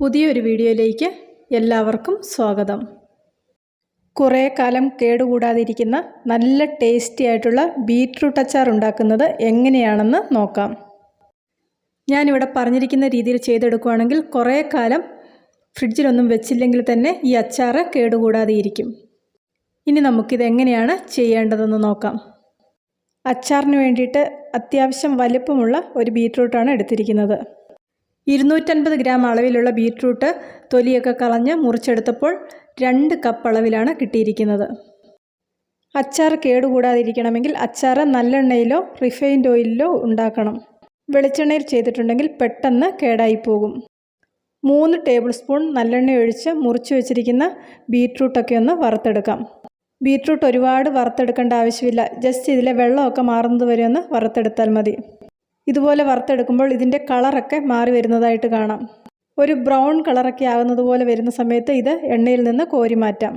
പുതിയൊരു വീഡിയോയിലേക്ക് എല്ലാവർക്കും സ്വാഗതം. കുറേ കാലം കേടുകൂടാതിരിക്കുന്ന നല്ല ടേസ്റ്റി ആയിട്ടുള്ള ബീറ്റ്റൂട്ട് അച്ചാർ ഉണ്ടാക്കുന്നത് എങ്ങനെയാണെന്ന് നോക്കാം. ഞാനിവിടെ പറഞ്ഞിരിക്കുന്ന രീതിയിൽ ചെയ്തെടുക്കുകയാണെങ്കിൽ കുറേ കാലം ഫ്രിഡ്ജിലൊന്നും വെച്ചില്ലെങ്കിൽ തന്നെ ഈ അച്ചാർ കേടുകൂടാതെ ഇരിക്കും ഇനി നമുക്കിത് എങ്ങനെയാണ് ചെയ്യേണ്ടതെന്ന് നോക്കാം. അച്ചാറിന് വേണ്ടിയിട്ട് അത്യാവശ്യം വലിപ്പമുള്ള ഒരു ബീറ്റ്റൂട്ടാണ് എടുത്തിരിക്കുന്നത്. ഇരുന്നൂറ്റൻപത് ഗ്രാം അളവിലുള്ള ബീറ്റ്റൂട്ട് തൊലിയൊക്കെ കളഞ്ഞ് മുറിച്ചെടുത്തപ്പോൾ രണ്ട് കപ്പ് അളവിലാണ് കിട്ടിയിരിക്കുന്നത്. അച്ചാർ കേടുകൂടാതിരിക്കണമെങ്കിൽ അച്ചാർ നല്ലെണ്ണയിലോ റിഫൈൻഡ് ഓയിലിലോ ഉണ്ടാക്കണം. വെളിച്ചെണ്ണയിൽ ചെയ്തിട്ടുണ്ടെങ്കിൽ പെട്ടെന്ന് കേടായി പോകും മൂന്ന് ടേബിൾ സ്പൂൺ നല്ലെണ്ണ ഒഴിച്ച് മുറിച്ച് വെച്ചിരിക്കുന്ന ബീറ്റ്റൂട്ടൊക്കെ ഒന്ന് വറുത്തെടുക്കാം. ബീറ്റ്റൂട്ട് ഒരുപാട് വറുത്തെടുക്കേണ്ട ആവശ്യമില്ല. ജസ്റ്റ് ഇതിലെ വെള്ളമൊക്കെ മാറുന്നത് വരെ ഒന്ന് വറുത്തെടുത്താൽ മതി. ഇതുപോലെ വറുത്തെടുക്കുമ്പോൾ ഇതിന്റെ കളറൊക്കെ മാറി വരുന്നതായിട്ട് കാണാം. ഒരു ബ്രൗൺ കളറൊക്കെ ആകുന്നത് പോലെ വരുന്ന സമയത്ത് ഇത് എണ്ണയിൽ നിന്ന് കോരി മാറ്റാം.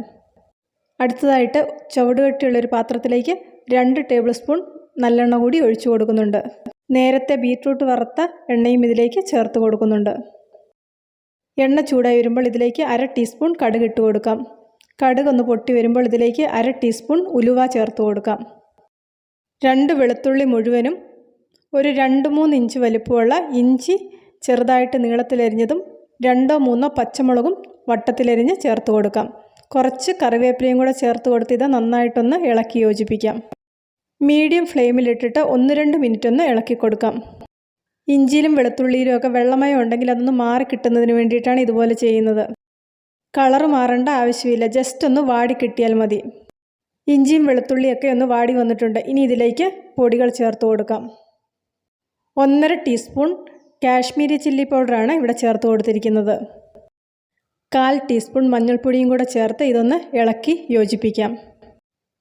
അടുത്തതായിട്ട് ചുവടുകെട്ടിയുള്ളൊരു പാത്രത്തിലേക്ക് രണ്ട് ടേബിൾ സ്പൂൺ നല്ലെണ്ണ കൂടി ഒഴിച്ചു കൊടുക്കുന്നുണ്ട്. നേരത്തെ ബീറ്റ്റൂട്ട് വറുത്ത എണ്ണയും ഇതിലേക്ക് ചേർത്ത് കൊടുക്കുന്നുണ്ട്. എണ്ണ ചൂടായി വരുമ്പോൾ ഇതിലേക്ക് അര ടീസ്പൂൺ കടുക് ഇട്ട് കൊടുക്കാം. കടുക് ഒന്ന് പൊട്ടി വരുമ്പോൾ ഇതിലേക്ക് അര ടീസ്പൂൺ ഉലുവ ചേർത്ത് കൊടുക്കാം. രണ്ട് വെളുത്തുള്ളി മുഴുവനും ഒരു രണ്ട് മൂന്ന് ഇഞ്ച് വലിപ്പമുള്ള ഇഞ്ചി ചെറുതായിട്ട് നീളത്തിലരിഞ്ഞതും രണ്ടോ മൂന്നോ പച്ചമുളകും വട്ടത്തിലരിഞ്ഞ് ചേർത്ത് കൊടുക്കാം. കുറച്ച് കറിവേപ്പിലയും കൂടെ ചേർത്ത് കൊടുത്ത് ഇത് നന്നായിട്ടൊന്ന് ഇളക്കി യോജിപ്പിക്കാം. മീഡിയം ഫ്ലെയിമിലിട്ടിട്ട് ഒന്ന് രണ്ട് മിനിറ്റ് ഒന്ന് ഇളക്കി കൊടുക്കാം. ഇഞ്ചിയിലും വെളുത്തുള്ളിയിലും ഒക്കെ വെള്ളമയം ഉണ്ടെങ്കിൽ അതൊന്ന് മാറി കിട്ടുന്നതിന് വേണ്ടിയിട്ടാണ് ഇതുപോലെ ചെയ്യുന്നത്. കളർ മാറേണ്ട ആവശ്യമില്ല ജസ്റ്റ് ഒന്ന് വാടി കിട്ടിയാൽ മതി. ഇഞ്ചിയും വെളുത്തുള്ളിയൊക്കെ ഒന്ന് വാടി വന്നിട്ടുണ്ട്. ഇനി ഇതിലേക്ക് പൊടികൾ ചേർത്ത് കൊടുക്കാം. ഒന്നര ടീസ്പൂൺ കാശ്മീരി ചില്ലി പൗഡറാണ് ഇവിടെ ചേർത്ത് കൊടുത്തിരിക്കുന്നത്. കാൽ ടീസ്പൂൺ മഞ്ഞൾപ്പൊടിയും കൂടെ ചേർത്ത് ഇതൊന്ന് ഇളക്കി യോജിപ്പിക്കാം.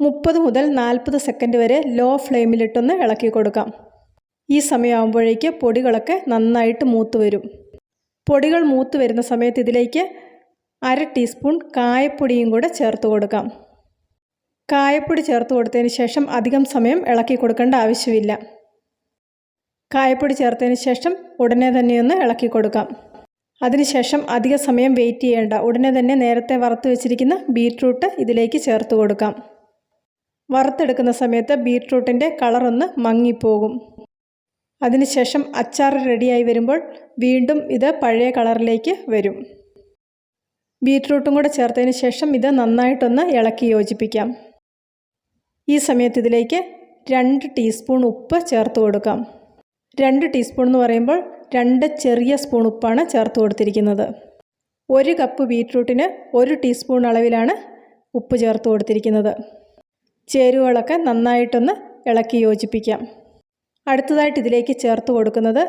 മുപ്പത് മുതൽ നാൽപ്പത് സെക്കൻഡ് വരെ ലോ ഫ്ലെയിമിലിട്ടൊന്ന് ഇളക്കി കൊടുക്കാം. ഈ സമയമാകുമ്പോഴേക്ക് പൊടികളൊക്കെ നന്നായിട്ട് മൂത്ത് വരും. പൊടികൾ മൂത്ത് വരുന്ന സമയത്ത് ഇതിലേക്ക് അര ടീസ്പൂൺ കായപ്പൊടിയും കൂടെ ചേർത്ത് കൊടുക്കാം. കായപ്പൊടി ചേർത്ത് കൊടുത്തതിന് ശേഷം അധികം സമയം ഇളക്കി കൊടുക്കേണ്ട ആവശ്യമില്ല. കായപ്പൊടി ചേർത്തതിന് ശേഷം ഉടനെ തന്നെ ഒന്ന് ഇളക്കി കൊടുക്കാം. അതിനുശേഷം അധിക സമയം വെയിറ്റ് ചെയ്യേണ്ട. ഉടനെ തന്നെ നേരത്തെ വറുത്ത് വെച്ചിരിക്കുന്ന ബീട്രൂട്ട് ഇതിലേക്ക് ചേർത്ത് കൊടുക്കാം. വറുത്തെടുക്കുന്ന സമയത്ത് ബീട്രൂട്ടിന്റെ കളറൊന്ന് മങ്ങിപ്പോകും. അതിനുശേഷം അച്ചാർ റെഡിയായി വരുമ്പോൾ വീണ്ടും ഇത് പഴയ കളറിലേക്ക് വരും. ബീട്രൂട്ടും കൂടെ ചേർത്തതിന് ശേഷം ഇത് നന്നായിട്ടൊന്ന് ഇളക്കി യോജിപ്പിക്കാം. ഈ സമയത്ത് ഇതിലേക്ക് രണ്ട് ടീസ്പൂൺ ഉപ്പ് ചേർത്ത് കൊടുക്കാം. രണ്ട് ടീസ്പൂൺ എന്ന് പറയുമ്പോൾ രണ്ട് ചെറിയ സ്പൂൺ ഉപ്പാണ് ചേർത്ത് കൊടുത്തിരിക്കുന്നത്. ഒരു കപ്പ് ബീട്രൂട്ടിന് ഒരു ടീസ്പൂൺ അളവിലാണ് ഉപ്പ് ചേർത്ത് കൊടുത്തിരിക്കുന്നത്. ചേരുവകളൊക്കെ നന്നായിട്ടൊന്ന് ഇളക്കി യോജിപ്പിക്കാം. അടുത്തതായിട്ട് ഇതിലേക്ക് ചേർത്ത് കൊടുക്കുന്നത്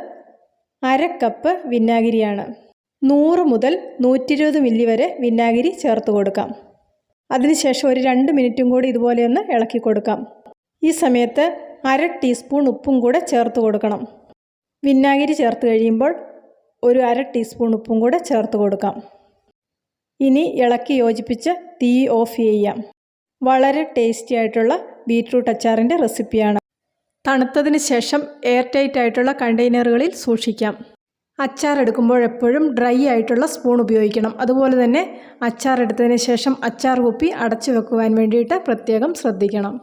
അര കപ്പ് വിനാഗിരിയാണ്. നൂറ് മുതൽ നൂറ്റിരുപത് മില്ലി വരെ വിനാഗിരി ചേർത്ത് കൊടുക്കാം. അതിനുശേഷം ഒരു രണ്ട് മിനിറ്റും കൂടി ഇതുപോലെ ഒന്ന് ഇളക്കി കൊടുക്കാം. ഈ സമയത്ത് അര ടീസ്പൂൺ ഉപ്പും കൂടെ ചേർത്ത് കൊടുക്കണം. വിനാഗിരി ചേർത്ത് കഴിയുമ്പോൾ ഒരു അര ടീസ്പൂൺ ഉപ്പും കൂടെ ചേർത്ത് കൊടുക്കാം. ഇനി ഇളക്കി യോജിപ്പിച്ച് തീ ഓഫ് ചെയ്യാം. വളരെ ടേസ്റ്റി ആയിട്ടുള്ള ബീറ്റ്റൂട്ട് അച്ചാറിന്റെ റെസിപ്പിയാണ്. തണുത്തതിന് ശേഷം എയർ ടൈറ്റ് ആയിട്ടുള്ള കണ്ടെയ്നറുകളിൽ സൂക്ഷിക്കാം. അച്ചാർ എടുക്കുമ്പോൾ എപ്പോഴും ഡ്രൈ ആയിട്ടുള്ള സ്പൂൺ ഉപയോഗിക്കണം. അതുപോലെ തന്നെ അച്ചാർ എടുത്തതിന് ശേഷം അച്ചാർ കുപ്പി അടച്ചു വെക്കുവാൻ വേണ്ടിയിട്ട് പ്രത്യേകം ശ്രദ്ധിക്കണം.